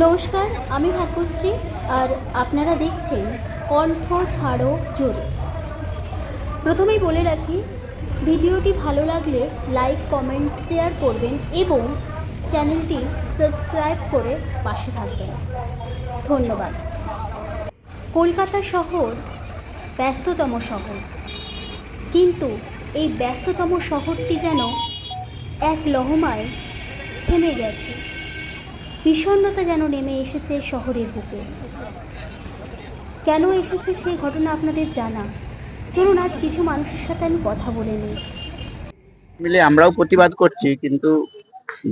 নমস্কার, আমি ভাগ্যশ্রী আর আপনারা দেখছেন কণ্ঠ ছাড়ো জোরে। প্রথমেই বলে রাখি, ভিডিওটি ভালো লাগলে লাইক, কমেন্ট, শেয়ার করবেন এবং চ্যানেলটি সাবস্ক্রাইব করে পাশে থাকবেন। ধন্যবাদ। কলকাতা শহর ব্যস্ততম শহর। কিন্তু এই ব্যস্ততম শহরটি যেন এক লহমায় থেমে গেছে। বিষণ্ণতা যেন নেমে এসেছে শহরের বুকে। কেন এসেছে সেই ঘটনা আপনাদের জানা। চলুন আজ কিছু মানুষের সাথে আমি কথা বলে নিই। মিলে আমরাও প্রতিবাদ করছি কিন্তু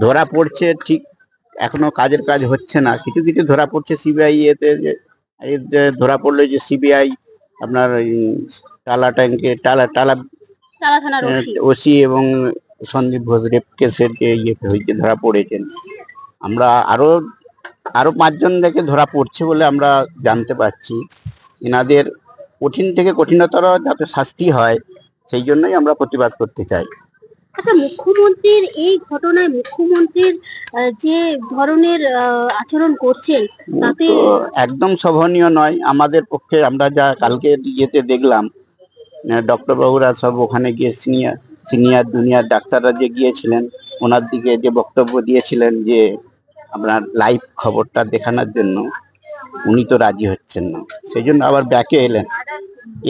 ধরা পড়ছে ঠিক এখনও কাজের কাজ হচ্ছে না। কিছু কিছু ধরা পড়ছে সিবিআই এতে যে ধরা পড়ল যে সিবিআই আপনার ওই টালা ট্যাঙ্কে টালা টালা ওসি এবং সন্দীপ ঘোষ রেপ কেসের যে ইয়েতে হয়েছে ধরা পড়েছেন। আমরা আরও আরও পাঁচজন থেকে ধরা পড়ছে বলে আমরা জানতে পারছি। এনাদের কঠিন থেকে কঠিনতর যাতে শাস্তি হয় সেই জন্যই আমরা প্রতিবাদ করতে চাই। আচ্ছা মুখ্যমন্ত্রীর এই ঘটনায় মুখ্যমন্ত্রীর যে ধরনের আচরণ করছেন তাতে একদম শোভনীয় নয়। আমাদের পক্ষে আমরা যা কালকে ইয়েতে দেখলাম ডক্টর বাবুরা সব ওখানে গিয়ে সিনিয়র সিনিয়র জুনিয়র ডাক্তাররা যে গিয়েছিলেন ওনার দিকে যে বক্তব্য দিয়েছিলেন যে আপনার লাইভ খবরটা দেখানোর জন্য উনি তো রাজি হচ্ছেন না। সেই জন্য আবার ব্যাকে এলেন।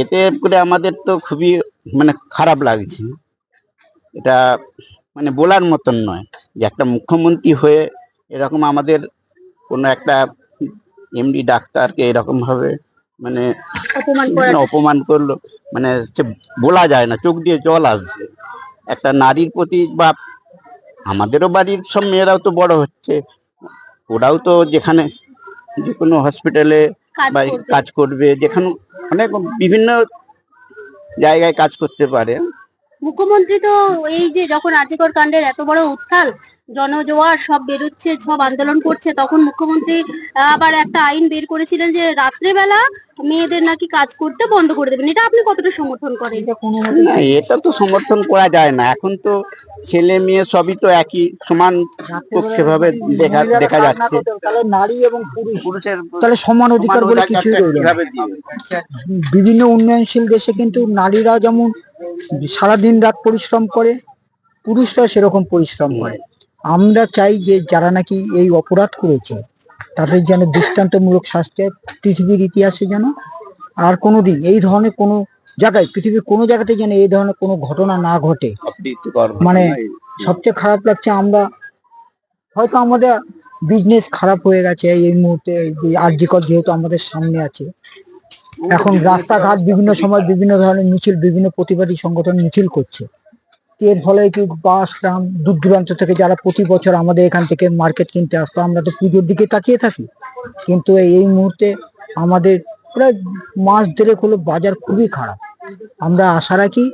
এতে করে আমাদের তো খুবই মানে খারাপ লাগছে। এটা মানে বলার মতন নয় যে একটা মুখ্যমন্ত্রী হয়ে এরকম আমাদের কোনো একটা এমডি ডাক্তারকে এরকমভাবে মানে অপমান করল। মানে সে বলা যায় না চোখ দিয়ে জল আসবে একটা নারীর প্রতি বা আমাদেরও বাড়ির সব মেয়েরাও তো বড় হচ্ছে। ওরাও তো যেখানে যে কোনো হসপিটালে বা কাজ করবে যেখানে অনেক বিভিন্ন জায়গায় কাজ করতে পারে। মুখ্যমন্ত্রী তো এই যে যখন আর্যকর কাণ্ডের এত বড় উত্থাল জনজোয়ার সব বেরোচ্ছে সব আন্দোলন করছে। তখন মুখ্যমন্ত্রী আহ, আবার একটা আইন বের করেছিলেন যে রাত্রেবেলা মেয়েদের নাকি কাজ করতে বন্ধ করে দেবেন। এটা আপনি কতটা সমর্থন করেন? না এটা তো সমর্থন করা যায় না। এখন তো ছেলে মেয়ে সবই তো একই সমান পক্ষে ভাবে দেখা দেখা যাচ্ছে। তাহলে নারী এবং পুরুষ পুরুষের তাহলে সমান অধিকার বলে কিছুই রইল না। কীভাবে দিবে? বিভিন্ন উন্নয়নশীল দেশে কিন্তু নারীরা যেমন সারাদিন রাত পরিশ্রম করে পুরুষরা সেরকম পরিশ্রম করে। আমরা চাই যে যারা নাকি এই অপরাধ করেছে তাদের যেন দৃষ্টান্তমূলক শাস্তি পৃথিবীর ইতিহাসে যেন আর কোনোদিন এই ধরনের কোনো জায়গায় পৃথিবীর কোনো জায়গাতে যেন এই ধরনের কোনো ঘটনা না ঘটে। মানে সবচেয়ে খারাপ লাগছে আমরা হয়তো আমাদের বিজনেস খারাপ হয়ে গেছে এই মুহূর্তে আর্যিকর যেহেতু আমাদের সামনে আছে। এখন রাস্তাঘাট বিভিন্ন সময় বিভিন্ন ধরনের মিছিল বিভিন্ন প্রতিবাদী সংগঠন মিছিল করছে। এর ফলে কি বাস ট্রাম দূর দূরান্ত থেকে যারা প্রতি বছর আমাদের এখান থেকে মার্কেট কিনতে আসতো আমরা তো পুজোর দিকে তাকিয়ে থাকি। কিন্তু এই মুহূর্তে আমাদের প্রায় মাস দেড়েক হলো বাজার খুবই খারাপ। আমরা আশা রাখি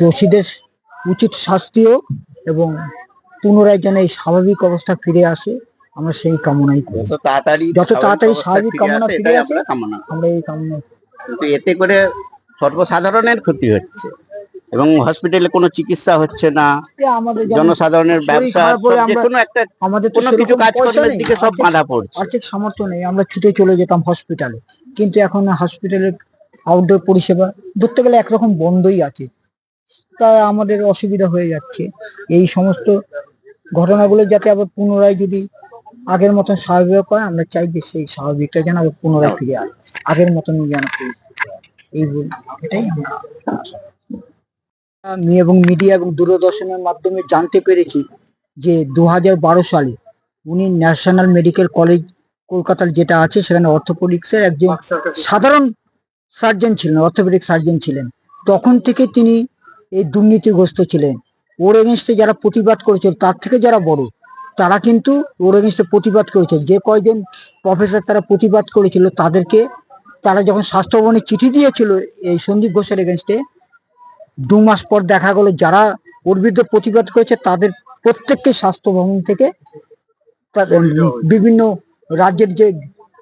দোষীদের উচিত শাস্তিও এবং পুনরায় যেন এই স্বাভাবিক অবস্থা ফিরে আসে আমরা সেই কামনাই করি। যত তাড়াতাড়ি যত তাড়াতাড়ি স্বাভাবিক কামনা ফিরে আসে। আমরা এই কামনা কিন্তু এতে করে সর্বসাধারণের ক্ষতি হচ্ছে। এবং হসপিটালে কোনো চিকিৎসা হচ্ছে না। আমাদের জনসাধারণের ব্যবসা কোনো একটা আমাদের কোনো কিছু কাজকর্মের দিকে সব বাধা পড়ছে। আর্থিক সামর্থ্য নেই। আমরা ছুটে চলে যেতাম হসপিটালে কিন্তু এখন হসপিটালের আউটডোর পরিষেবা ধরতে গেলে একরকম বন্ধই আছে। তা আমাদের অসুবিধা হয়ে যাচ্ছে। এই সমস্ত ঘটনাগুলো যাতে আবার পুনরায় যদি আগের মতন স্বাভাবিক হয় আমরা চাই যে সেই স্বাভাবিকটা যেন আবার পুনরায় ফিরে আসে। আগের মতন যেন এই বল এটাই আমরা আমি এবং মিডিয়া এবং দূরদর্শনের মাধ্যমে জানতে পেরেছি যে দু হাজার বারো সালে উনি ন্যাশনাল মেডিকেল কলেজ কলকাতার যেটা আছে সেখানে অর্থোপেডিক্সের একজন সাধারণ সার্জন ছিলেন অর্থোপেডিক সার্জন ছিলেন। তখন থেকে তিনি এই দুর্নীতিগ্রস্ত ছিলেন। ওর এগেনস্টে যারা প্রতিবাদ করেছিল তার থেকে যারা বড় তারা কিন্তু ওর এগেনস্টে প্রতিবাদ করেছে যে কয়জন প্রফেসর তারা প্রতিবাদ করেছিল তাদেরকে তারা যখন স্বাস্থ্য ভবনে চিঠি দিয়েছিল এই সন্দীপ ঘোষের এগেনস্টে দু মাস পর দেখা গেল যারা ওর বিরুদ্ধে প্রতিবাদ করেছে তাদের প্রত্যেককে স্বাস্থ্য ভবন থেকে বিভিন্ন রাজ্যের যে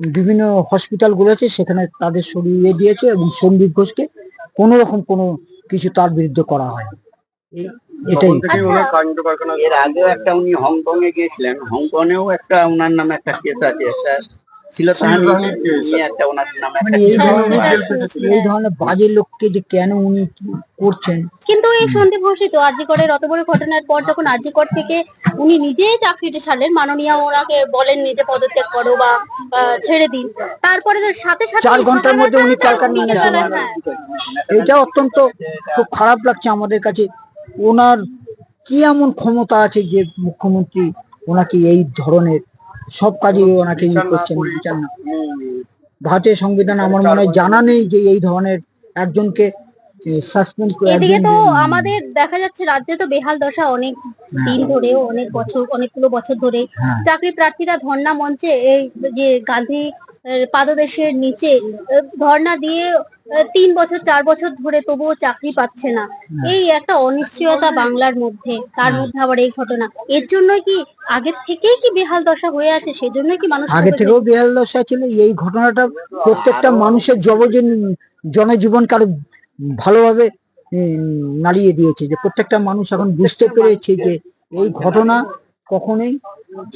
বিভিন্ন হসপিটালগুলো আছে সেখানে তাদের সরিয়ে দিয়েছে এবং সন্দীপ ঘোষকে কোনো রকম কোনো কিছু তার বিরুদ্ধে করা হয় এটাই। এর আগেও একটা উনি হংকং এ গিয়েছিলেন। হংকং এও একটা ওনার নামে একটা কেস আছে একটা একটা ওনার নামে মানে এই ধরনের এটা বাজে লোককে যে কেন উনি কি করছেন? কিন্তু এই সন্দীপ ঘোষই তো আরজিকরের অত বড় ঘটনার পর যখন আরজিকর থেকে উনি নিজেই চাকরিটা ছাড়লেন মাননীয় ওনাকে বলেন নিজে পদত্যাগ করো বা আহ, ছেড়ে দিন। তারপরে সাথে সাথে চার ঘণ্টার মধ্যে উনি ক্যালকাটা নিয়ে গেছেন হ্যাঁ এইটা অত্যন্ত খুব খারাপ লাগছে আমাদের কাছে। ওনার কি এমন ক্ষমতা আছে যে মুখ্যমন্ত্রী ওনাকে এই ধরনের সব কাজে ওনাকে ইয়ে করছেন বিচার না ভারতীয় সংবিধান আমার মনে হয় জানা নেই যে এই ধরনের একজনকে সাসপেন্ড করে এদিকে তো আমাদের দেখা যাচ্ছে রাজ্যে তো বেহাল দশা অনেক দিন ধরে অনেক বছর অনেকগুলো বছর ধরে। হ্যাঁ। চাকরি প্রার্থীরা ধর্ণা মঞ্চে এই যে গান্ধী পাদদেশের নিচে ধর্ণা দিয়ে তিন বছর চার বছর ধরে তবুও চাকরি পাচ্ছে না। এই একটা অনিশ্চয়তা বাংলার মধ্যে তার মধ্যে আবার এই ঘটনা। এর জন্য কি আগের থেকেই কি বেহাল দশা হয়ে আছে? সেজন্যই কি মানুষ আগে থেকেও বেহাল দশা ছিল এই ঘটনাটা প্রত্যেকটা মানুষের জবজন জনজীবনকে আরও ভালোভাবে উম, নাড়িয়ে দিয়েছে যে প্রত্যেকটা মানুষ এখন বুঝতে পেরেছে যে এই ঘটনা কখনোই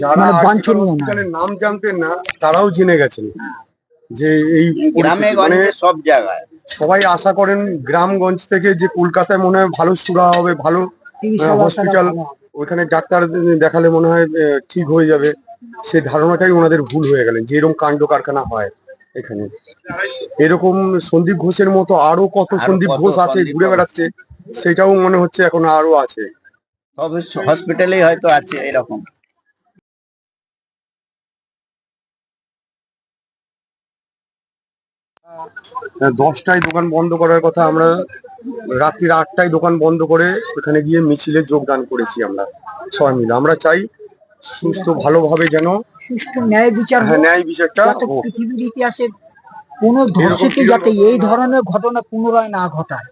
যারা মানে বাঞ্ছনীয় নাম জানতেন না তারাও জেনে গেছেন যে এই গ্রামে মানে গঞ্জে সব জায়গায়। সবাই আশা করেন গ্রামগঞ্জ থেকে যে কলকাতায় মনে হয় ভালো সুরা হবে ভালো হসপিটাল। ওইখানে ডাক্তার দেখালে মনে হয় ঠিক হয়ে যাবে। সে ধারণাটাই ওনাদের ভুল হয়ে গেলেন যে এরকম কাণ্ড কারখানা হয় এখানে। এরকম সন্দীপ ঘোষের মতো আরও কত সন্দীপ ঘোষ আছে ঘুরে বেড়াচ্ছে সেটাও মনে হচ্ছে এখন আরও আছে। সব হসপিটালেই হয়তো আছে এরকম। দশটায় দোকান বন্ধ করার কথা আমরা রাত্রির আটটায় দোকান বন্ধ করে ওখানে গিয়ে মিছিলে যোগদান করেছি আমরা সবাই মিলে। আমরা চাই সুস্থ ভালোভাবে যেন সুষ্ঠু ন্যায় বিচার হ্যাঁ, ন্যায় বিচারটা পৃথিবীর ইতিহাসে কোনো ধর্ষিত যাতে এই ধরনের ঘটনা পুনরায় না ঘটায়।